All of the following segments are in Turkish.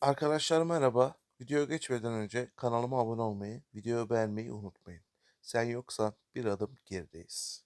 Arkadaşlar merhaba. Videoya geçmeden önce kanalıma abone olmayı, videoyu beğenmeyi unutmayın. Sen yoksan bir adım gerideyiz.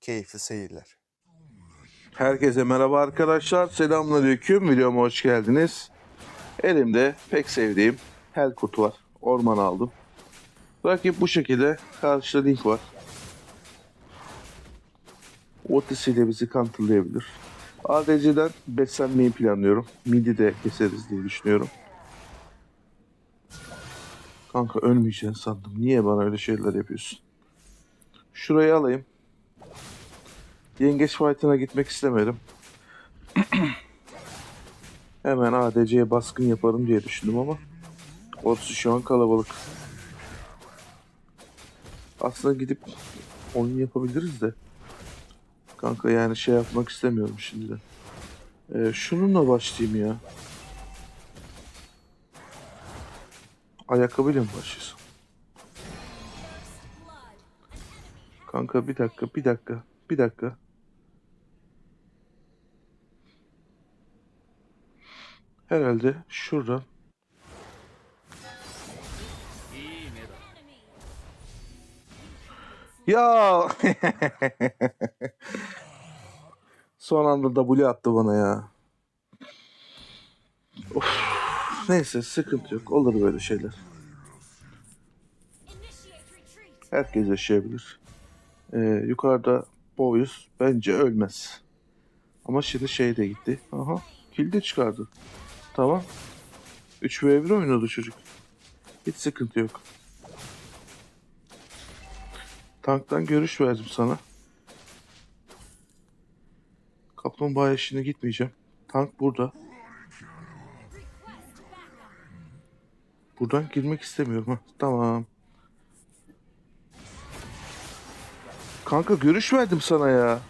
Keyifli seyirler. Herkese merhaba arkadaşlar. Selamünaleyküm. Videoma hoş geldiniz. Elimde pek sevdiğim Helkurt var. Orman aldım. Rakip bu şekilde. Karşıda Link var. Otis ile bizi counterlayabilir. ADC'den beslenmeyi planlıyorum. Midi de keseriz diye düşünüyorum. Kanka ölmeyeceksin sandım. Niye bana öyle şeyler yapıyorsun? Şurayı alayım. Yengeç fight'ına gitmek istemedim. Hemen ADC'ye baskın yaparım diye düşündüm ama orası şu an kalabalık. Aslında gidip oyun yapabiliriz de. Kanka yani şey yapmak istemiyorum şimdiden. Ee, şununla başlayayım ya. Ayakkabıyla mı başlıyorsun? Kanka bir dakika, bir dakika, bir dakika. Herhalde şuradan. Ya! Son anda W attı bana ya. Of. Neyse sıkıntı yok. Olur böyle şeyler. Herkes yaşayabilir. Ee, yukarıda Boyuz bence ölmez. Ama şimdi şey de gitti. Aha. Kill de çıkardı. Tamam. 3v1 oynadı çocuk. Hiç sıkıntı yok. Tanktan görüş verdim sana. Kaplumbağa işine gitmeyeceğim. Tank burada. Buradan girmek istemiyorum. Ha, tamam. Kanka görüş verdim sana ya.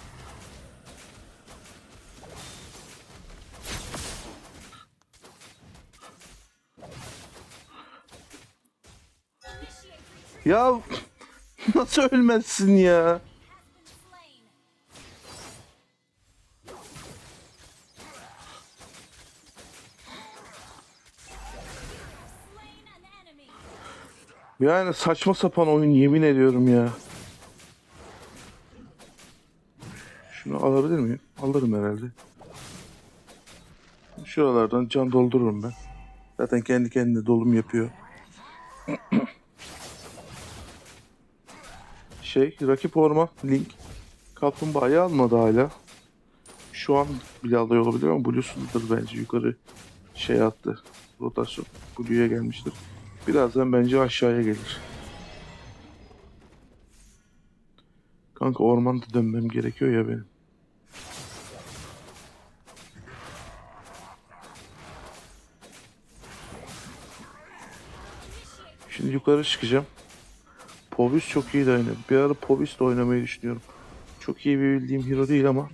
Ya nasıl ölmezsin ya? Yani saçma sapan oyun yemin ediyorum ya. Şunu alabilir miyim? Alırım herhalde. Şuralardan can doldururum ben. Zaten kendi kendine dolum yapıyor. şey, rakip orman, link. Kaplumbağayı almadı hala. Şu an bile alıyor olabilir ama Blue'sundur bence. Yukarı şey attı. Rotasyon Blue'ya gelmiştir. Birazdan bence aşağıya gelir. Kanka ormanda dönmem gerekiyor ya benim. Şimdi yukarı çıkacağım. Povis çok iyi de oynuyor. Bir ara Povis de oynamayı düşünüyorum. Çok iyi bir bildiğim hero değil ama.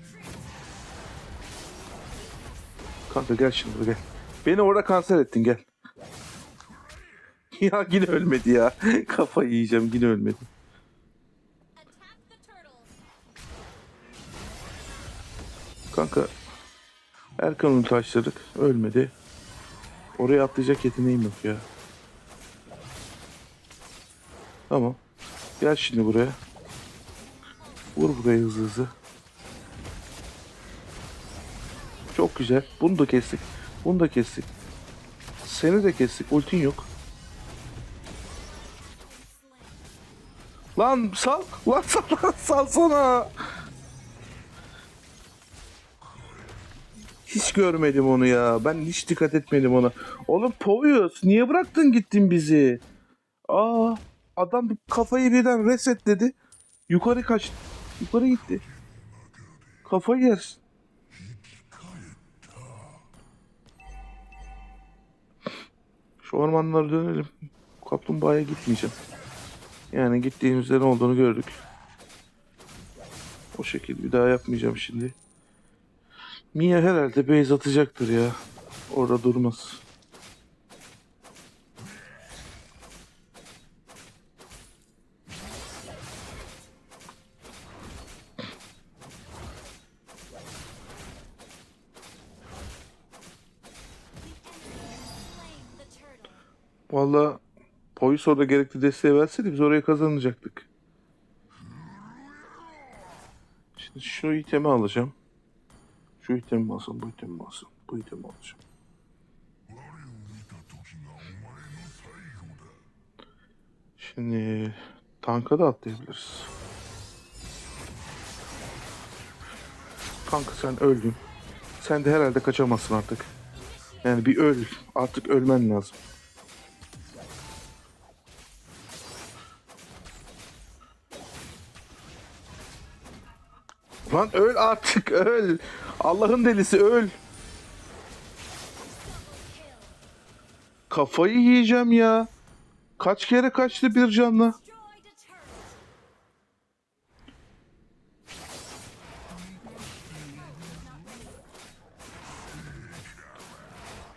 Kanka gel şimdi gel. Beni orada kanser ettin gel. ya yine ölmedi ya. Kafayı yiyeceğim yine ölmedi. Kanka Erkan'ı taşladık. Ölmedi. Oraya atlayacak yeteneğim yok ya. Tamam. Gel şimdi buraya. Vur buraya hızlı hızlı. Çok güzel. Bunu da kestik. Bunu da kestik. Seni de kestik. Ultin yok. Lan sal. Lan sal. Lan salsana. Hiç görmedim onu ya. Ben hiç dikkat etmedim ona. Oğlum Povius niye bıraktın gittin bizi? Aa adam kafayı birden resetledi. Yukarı kaç. Yukarı gitti. Kafayı yersin. Şu ormanlara dönelim. Kaplumbağaya gitmeyeceğim. Yani gittiğimizde ne olduğunu gördük. O şekilde bir daha yapmayacağım şimdi. Mia herhalde base atacaktır ya. Orada durmaz. Valla Poyus orada gerekli desteği verseydi biz oraya kazanacaktık. Şimdi şu itemi alacağım. Şu itemi mi alsam, bu itemi mi alsam? Bu itemi alacağım. Şimdi tanka da atlayabiliriz. Kanka sen öldün. Sen de herhalde kaçamazsın artık. Yani bir öl. Artık ölmen lazım. Lan öl artık öl. Allah'ın delisi öl. Kafayı yiyeceğim ya. Kaç kere kaçtı bir canla.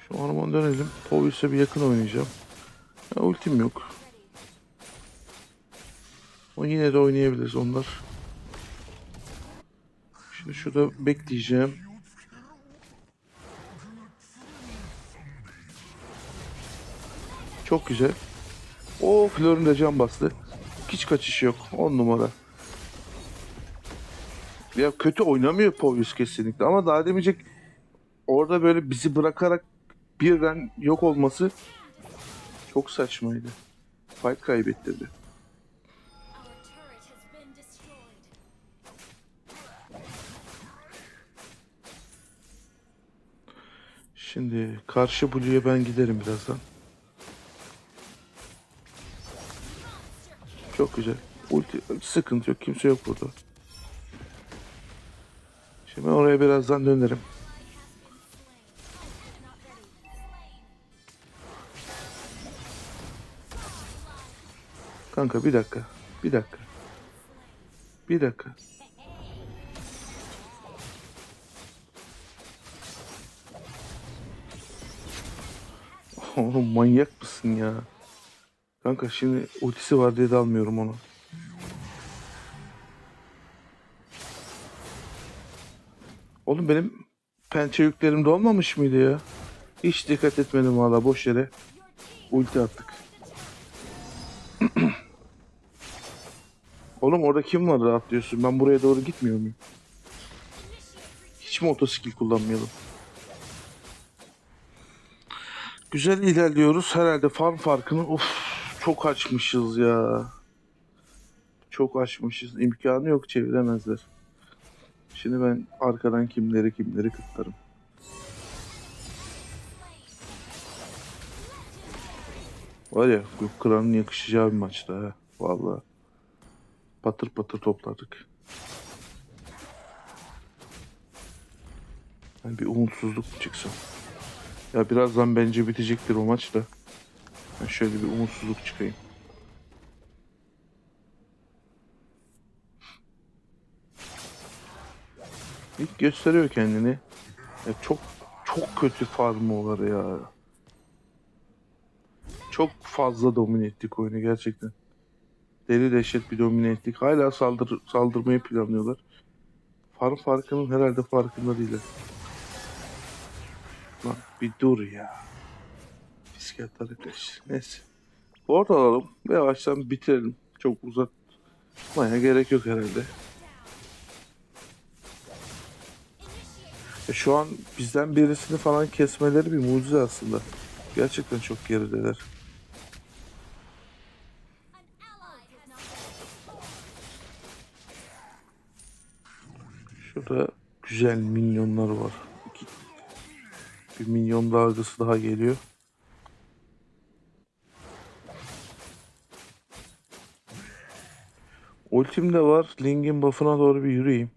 Şu orman dönelim. Povis'e bir yakın oynayacağım. Ya, ultim yok. Ama yine de oynayabiliriz onlar. Şurada bekleyeceğim. Çok güzel. O Flor'un da can bastı. Hiç kaçış yok. 10 numara. Ya kötü oynamıyor Povius kesinlikle ama daha demeyecek orada böyle bizi bırakarak birden yok olması çok saçmaydı. Fight kaybettirdi. Şimdi karşı Blue'ya ben giderim birazdan. Çok güzel. Ulti, sıkıntı yok. Kimse yok burada. Şimdi oraya birazdan dönerim. Kanka bir dakika. Bir dakika. Bir dakika. Oğlum manyak mısın ya? Kanka şimdi ultisi var diye de almıyorum onu. Oğlum benim pençe yüklerim dolmamış mıydı ya? Hiç dikkat etmedim valla boş yere. Ulti attık. Oğlum orada kim var rahat diyorsun? Ben buraya doğru gitmiyor muyum? Hiç mi otoskill kullanmayalım? Güzel ilerliyoruz. Herhalde farm farkını of çok açmışız ya. Çok açmışız. İmkanı yok çeviremezler. Şimdi ben arkadan kimleri kimleri kıtlarım. Var ya bu kralın yakışacağı bir maçtı ha. Vallahi. Patır patır topladık. Yani bir umutsuzluk mu çıksam? Ya birazdan bence bitecektir o maç da. Ben şöyle bir umutsuzluk çıkayım. İlk gösteriyor kendini. Ya çok çok kötü farmoları ya. Çok fazla domine ettik oyunu gerçekten. Deli dehşet bir domine ettik. Hala saldır, saldırmayı planlıyorlar. Farm farkının herhalde farkında değiller. Lan bir dur ya. Psikiyatr arkadaş. Neyse. Board alalım ve yavaştan bitirelim. Çok uzatmaya gerek yok herhalde. E şu an bizden birisini falan kesmeleri bir mucize aslında. Gerçekten çok gerideler. Şurada güzel minyonlar var. Bir minyon dalgası daha geliyor. Ultim de var. Ling'in buff'ına doğru bir yürüyeyim.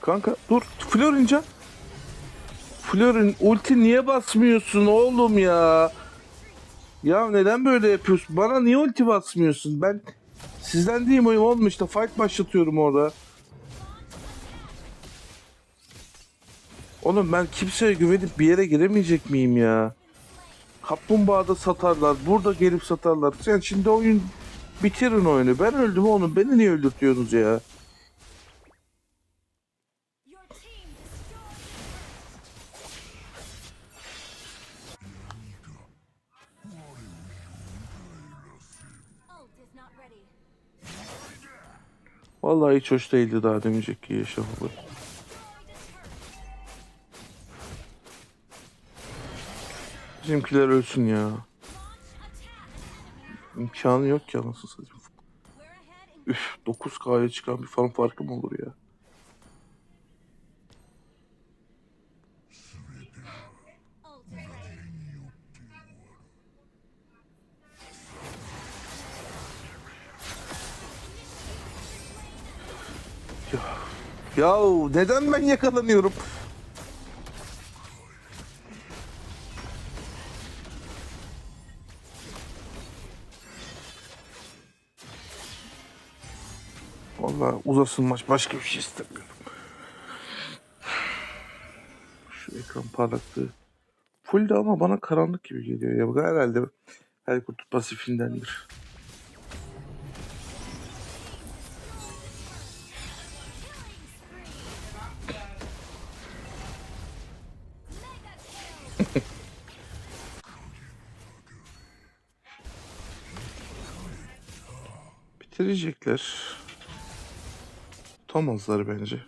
Kanka dur. Florin can. Florin ulti niye basmıyorsun oğlum ya? Ya neden böyle yapıyorsun? Bana niye ulti basmıyorsun? Ben sizden değil miyim oğlum işte fight başlatıyorum orada. Oğlum ben kimseye güvenip bir yere giremeyecek miyim ya? Kaplumbağada satarlar, burada gelip satarlar. Sen şimdi oyun bitirin oyunu. Ben öldüm oğlum. Beni niye öldürtüyorsunuz ya? Vallahi hiç hoş değildi daha demeyecek ki yaşamalı. Destroyed a turret. Bizimkiler ölsün ya. İmkanı yok ki anasını satayım. Üf 9K'ya çıkan bir fan farkı mı olur ya? Ya neden ben yakalanıyorum? Vallahi uzasın maç başka bir şey istemiyorum. Şu ekran parlaklığı. Full de ama bana karanlık gibi geliyor ya. Bu herhalde her kutu pasifindendir. Bitirecekler. Tutamazlar bence.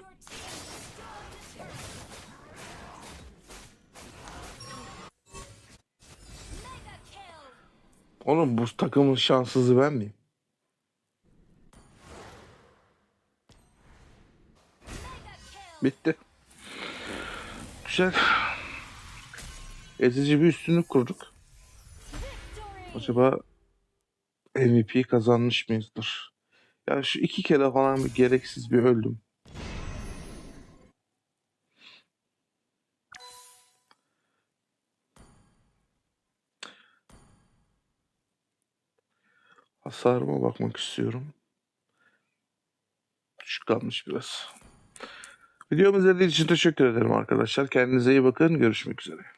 Oğlum bu takımın şanssızı ben miyim? Bitti. Güzel. Ezici bir üstünlük kurduk. Acaba MVP kazanmış mıyızdır? Ya şu iki kere falan bir gereksiz bir öldüm. Hasarıma bakmak istiyorum. Düşük kalmış biraz. Videomu izlediğiniz için teşekkür ederim arkadaşlar. Kendinize iyi bakın. Görüşmek üzere.